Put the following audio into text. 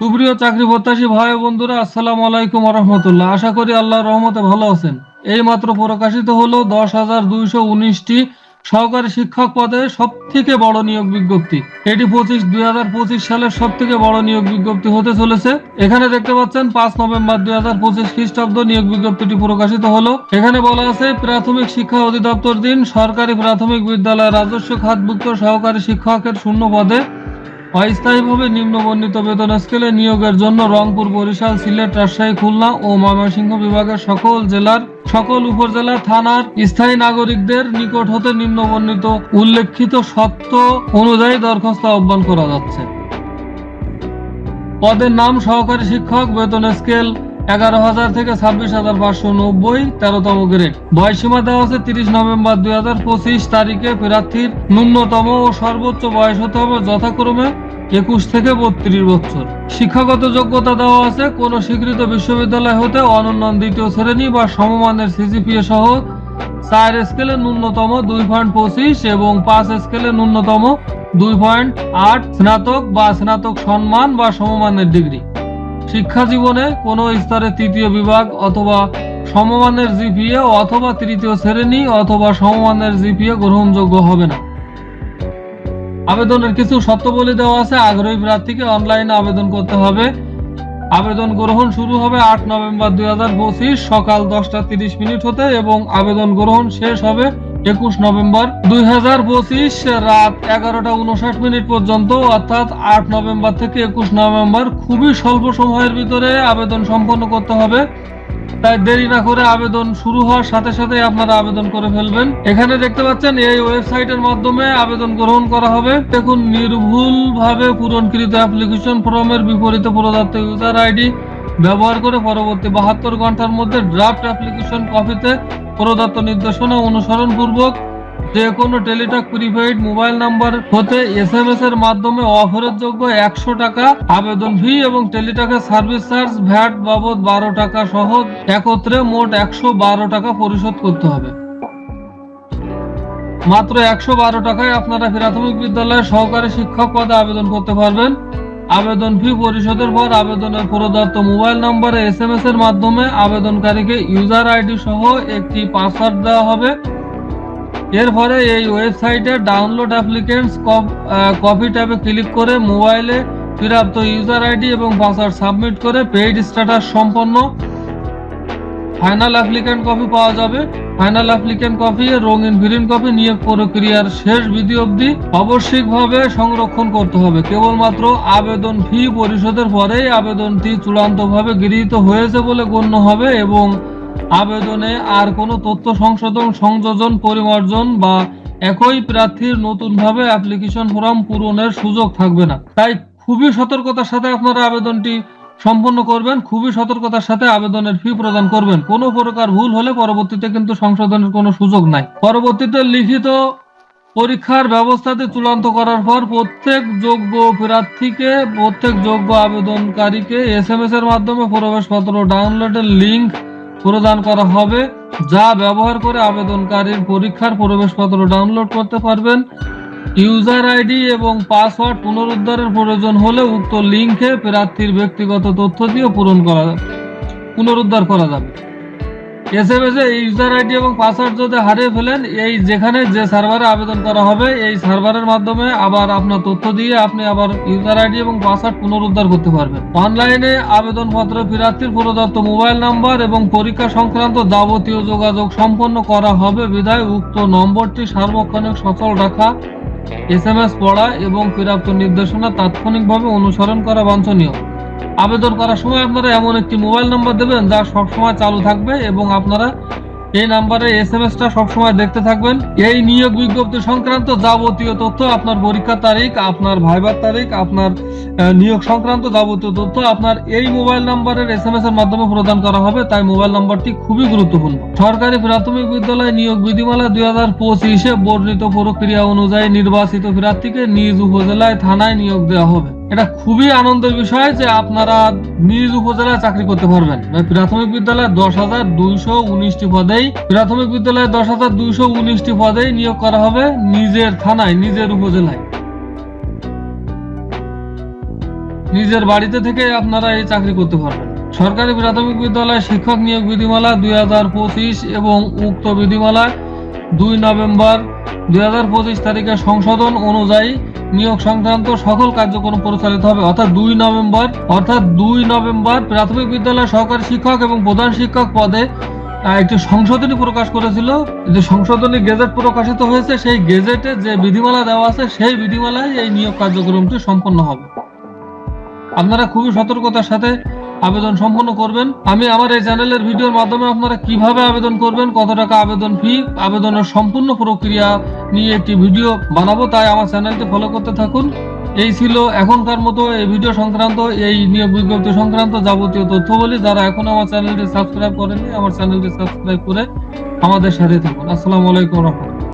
সুপ্রিয় চাকরি প্রত্যাশী ভাই বন্ধুরা, আসসালামু আলাইকুম রহমতুল্লাহ। আশা করি আল্লাহর রহমতে ভালো আছেন। এই মাত্র প্রকাশিত হলো দশ হাজার দুইশো উনিশটি সহকারী শিক্ষক পদে সব থেকে বড় নিয়োগ বিজ্ঞপ্তি। এটি পঁচিশ, দুই হাজার পঁচিশ সালের সব থেকে বড় নিয়োগ বিজ্ঞপ্তি হতে চলেছে। এখানে দেখতে পাচ্ছেন, পাঁচ নভেম্বর দুই হাজার পঁচিশ খ্রিস্টাব্দ নিয়োগ বিজ্ঞপ্তিটি প্রকাশিত হলো। এখানে বলা আছে, প্রাথমিক শিক্ষা অধিদপ্তর দিন সরকারি প্রাথমিক বিদ্যালয় রাজস্ব খাতভুক্ত সহকারী শিক্ষকের শূন্য পদে অস্থায়ীভাবে নিম্নবর্ণিত বেতন স্কেলে নিয়োগের জন্য রংপুর, বরিশাল, সিলেট, রাজশাহী, খুলনা ও ময়মনসিংহ বিভাগের সকল জেলার, সকল উপজেলা থানার স্থায়ী নাগরিকদের নিকট হতে নিম্নবর্ণিত উল্লেখিত সত্য অনুযায়ী দরখাস্ত আহ্বান করা যাচ্ছে। পদের নাম সহকারী শিক্ষক, বেতন স্কেল এগারো হাজার থেকে ছাব্বিশ হাজার পাঁচশো নব্বই তেরোতম গ্রেড। বয়সীমা দেওয়া আছে তিরিশ নভেম্বর দুই হাজার পঁচিশ তারিখে। প্রার্থীর ন্যূনতম ও সর্বোচ্চ বয়স হতে হবে যথাক্রমে একুশ থেকে বত্রিশ বছর। শিক্ষাগত যোগ্যতা দেওয়া আছে কোন স্বীকৃত বিশ্ববিদ্যালয় হতে অনন্য দ্বিতীয় শ্রেণি বা সমমানের সিজিপিএ সহ চার স্কেলে ন্যূনতম দুই পয়েন্ট পঁচিশ এবং পাঁচ স্কেলে ন্যূনতম দুই পয়েন্ট আট স্নাতক বা স্নাতক সম্মান বা সমমানের ডিগ্রি। শিক্ষা জীবনে কোনো স্তরে তৃতীয় বিভাগ অথবা সমমানের জিপিএ অথবা তৃতীয় শ্রেণি অথবা সমমানের জিপিএ গ্রহণযোগ্য হবে না। আবেদনের কিছু শর্তাবলী দেওয়া আছে। আগ্রহী প্রার্থীকে অনলাইনে আবেদন করতে হবে। আবেদন গ্রহণ শুরু হবে আট নভেম্বর দুই হাজার পঁচিশ সকাল দশটা তিরিশ মিনিট হতে এবং আবেদন গ্রহণ শেষ হবে একুশ নভেম্বর দুই হাজার পঁচিশ রাত এগারোটা উনষাট মিনিট পর্যন্ত, অর্থাৎ আট নভেম্বর থেকে একুশ নভেম্বর খুবই স্বল্প সময়ের ভিতরে আবেদন সম্পন্ন করতে হবে। তাই দেরি না করে আবেদন শুরু হওয়ার সাথে সাথে আপনারা আবেদন করে ফেলবেন। এখানে দেখতে পাচ্ছেন, এই ওয়েবসাইটের মাধ্যমে আবেদন গ্রহণ করা হবে। দেখুন নির্ভুল ভাবে পূরণকৃত অ্যাপ্লিকেশন ফর্মের বিপরীতে প্রদত্ত ইউজার আইডি ব্যবহার করে পরবর্তী বাহাত্তর ঘণ্টার মধ্যে ড্রাফট অ্যাপ্লিকেশন কপিতে প্রদত্ত নির্দেশনা অনুসরণ পূর্বক যে কোনো টেলিটক প্রিপেইড মোবাইল নাম্বার হতে এস এম এস এর মাধ্যমে অফারের যোগ্য একশো টাকা, আবেদন ফি এবং টেলিটকের সার্ভিস চার্জ ভ্যাট বাবদ বারো টাকা সহ একত্রে মোট একশো বারো টাকা পরিশোধ করতে হবে। মাত্র একশো বারো টাকায় আপনারা প্রাথমিক বিদ্যালয়ের সহকারী শিক্ষক পদে আবেদন করতে পারবেন। আবেদন ফি পরিশোধের পর আবেদনের প্রদত্ত মোবাইল নম্বরে এস এম এস এর মাধ্যমে আবেদনকারীকে ইউজার আইডি সহ একটি পাসওয়ার্ড দেওয়া হবে। এর ফলে এই ওয়েবসাইটে ডাউনলোড অ্যাপ্লিকেন্টস কপি ট্যাবে ক্লিক করে মোবাইলে প্রাপ্ত ইউজার আইডি এবং পাসওয়ার্ড সাবমিট করে পেইড স্ট্যাটাস সম্পন্ন। ফাইনাল অ্যাপ্লিকেন্ট কপি পাওয়া যাবে। ফাইনাল অ্যাপ্লিকেন্ট কপি রঙিন গ্রিন কপি নিয়োগ প্রক্রিয়ার শেষ বিধি অবধি আবশ্যিকভাবে সংরক্ষণ করতে হবে। কেবলমাত্র আবেদন ফি পরিশোধের পরেই আবেদনটি চূড়ান্তভাবে গৃহীত হয়েছে বলে গণ্য হবে এবং আবেদনে আর কোনো তথ্য সংশোধন, সংযোজন, পরিমার্জন বা একই প্রার্থীর নতুনভাবে অ্যাপ্লিকেশন ফর্ম পূরণের সুযোগ থাকবে না। তাই খুবই সতর্কতার সাথে আপনারা আবেদনটি সম্পন্ন করবেন, খুবই সতর্কতার সাথে আবেদনের ফি প্রদান করবেন। কোনো প্রকার ভুল হলে পরবর্তীতে কিন্তু সংশোধনের কোনো সুযোগ নাই। পরবর্তীতে লিখিত পরীক্ষার ব্যবস্থাতে চূড়ান্ত করার পর প্রত্যেক যোগ্য প্রার্থীকে, প্রত্যেক যোগ্য আবেদনকারীকে এস এম এস এর মাধ্যমে প্রবেশপত্র ডাউনলোডের লিঙ্ক প্রদান করা হবে, যা ব্যবহার করে আবেদনকারীর পরীক্ষার প্রবেশপত্র ডাউনলোড করতে পারবেন। ইউজার আইডি এবং পাসওয়ার্ড পুনরুদ্ধারের প্রয়োজন হলে উক্ত লিঙ্কে প্রার্থীর ব্যক্তিগত তথ্য দিয়ে পূরণ করা পুনরুদ্ধার করা যাবে। এস এম ইউজার আইডি এবং পাসওয়ার্ড যদি হারিয়ে ফেলেন, এই যেখানে যে সার্ভারে আবেদন করা হবে, এই সার্ভারের মাধ্যমে আবার আপনার তথ্য দিয়ে আপনি আবার ইউজার আইডি এবং পাসওয়ার্ড পুনরুদ্ধার করতে পারবেন। অনলাইনে আবেদনপত্র প্রার্থীর প্রদত্ত মোবাইল নাম্বার এবং পরীক্ষা সংক্রান্ত যাবতীয় যোগাযোগ সম্পন্ন করা হবে। বিধায় উক্ত নম্বরটি সার্বক্ষণিক সচল রাখা এস এম এস পড়া এবং প্রাপ্ত নির্দেশনা তাৎক্ষণিকভাবে অনুসরণ করা বাঞ্ছনীয়। আবেদন করার সময় আপনারা এমন একটি মোবাইল নম্বর দেবেন যা সবসময় চালু থাকবে এবং আপনারা এই নাম্বারে এস এম এসটা সবসময় দেখতে থাকবেন। এই নিয়োগ বিজ্ঞপ্তি সংক্রান্ত যাবতীয় তথ্য, আপনার পরীক্ষার তারিখ, আপনার ভাইবার তারিখ, আপনার নিয়োগ সংক্রান্ত যাবতীয় তথ্য, আপনার এই মোবাইল নাম্বারের এস এম এস এর মাধ্যমে প্রদান করা হবে। তাই মোবাইল নাম্বারটি খুবই গুরুত্বপূর্ণ। সরকারি প্রাথমিক বিদ্যালয় নিয়োগ বিধিমালা দুই হাজার পঁচিশে বর্ণিত প্রক্রিয়া অনুযায়ী নির্বাচিত প্রার্থীকে নিজ উপজেলায় থানায় নিয়োগ দেওয়া হবে। এটা খুবই আনন্দের বিষয় যে আপনারা নিজ উপজেলায় চাকরি করতে পারবেন। মানে প্রাথমিক বিদ্যালয়ে দশ হাজার দুইশো উনিশটি পদেই, প্রাথমিক বিদ্যালয়ে দশ হাজার দুইশো উনিশটি পদেই নিয়োগ করা হবে নিজের থানায়, নিজের উপজেলায়। নিজের বাড়িতে থেকে আপনারা এই চাকরি করতে পারবেন। সরকারি প্রাথমিক বিদ্যালয় শিক্ষক নিয়োগ বিধিমালা দুই হাজার পঁচিশ এবং উক্ত বিধিমালা দুই নভেম্বর দুই হাজার পঁচিশ তারিখে সংশোধন অনুযায়ী নিয়োগ সংক্রান্ত সকল কার্যক্রম পরিচালিত হবে, অর্থাৎ দুই নভেম্বর, অর্থাৎ দুই নভেম্বর প্রাথমিক বিদ্যালয়ের সহকারী শিক্ষক এবং প্রধান শিক্ষক পদে একটি সংশোধনী প্রকাশ করেছিল। যে সংশোধনী গেজেট প্রকাশিত হয়েছে, সেই গেজেটে যে বিধিমালা দেওয়া আছে, সেই বিধিমালায় এই নিয়োগ কার্যক্রমটি সম্পন্ন হবে। আপনারা খুবই সতর্কতার সাথে আবেদন সম্পন্ন করবেন। আমি আমার এই চ্যানেলের ভিডিওর মাধ্যমে আপনারা কীভাবে আবেদন করবেন, কত টাকা আবেদন ফি, আবেদনের সম্পূর্ণ প্রক্রিয়া নিয়ে একটি ভিডিও বানাবো, তাই আমার চ্যানেলটি ফলো করতে থাকুন। এই ছিল এখনকার মতো এই ভিডিও সংক্রান্ত, এই নিয়োগ বিজ্ঞপ্তি সংক্রান্ত যাবতীয় তথ্য বলি যারা এখন আমার চ্যানেলটি সাবস্ক্রাইব করেনি আমার চ্যানেলটি সাবস্ক্রাইব করে আমাদের সাথে থাকুন। আসসালামু আলাইকুম রহমতুল্লাহ।